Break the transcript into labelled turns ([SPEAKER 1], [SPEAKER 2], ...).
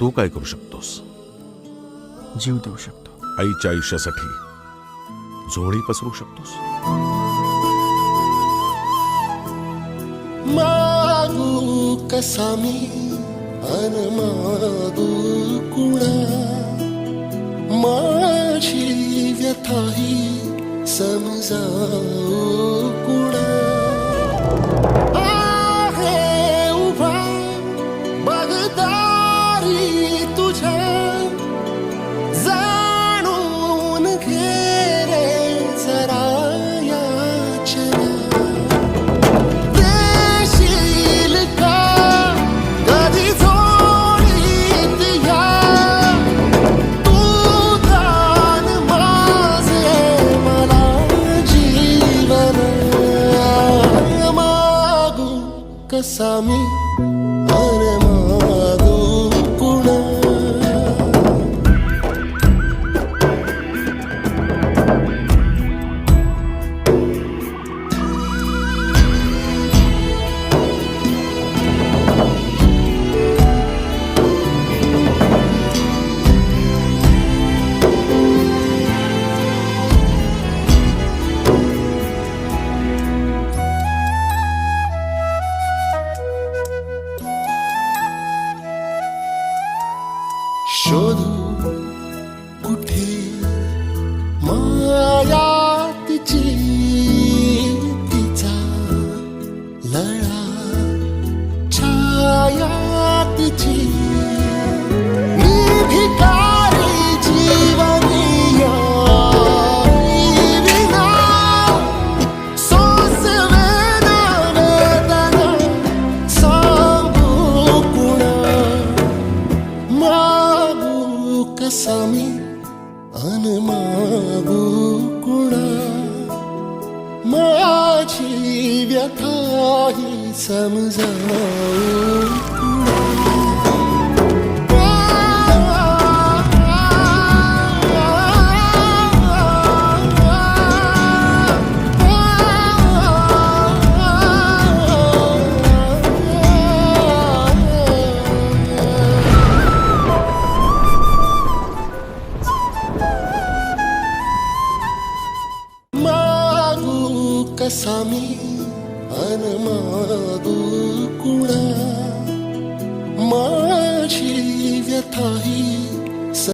[SPEAKER 1] तू काय करू शकतोस?
[SPEAKER 2] जीव देऊ शकतो.
[SPEAKER 1] आईच्या आयुष्यासाठी झोळी पसरू शकतोस?
[SPEAKER 3] मागू कसा मी? अन मागू कुणा? माझी व्यथाही समजावू कुणा? कसा मी अरे choro. मागू कसा मी अन मागू कुणा? माझी व्यथाही समजावू मागू ी अनमा कुणा माशि व्यथा हि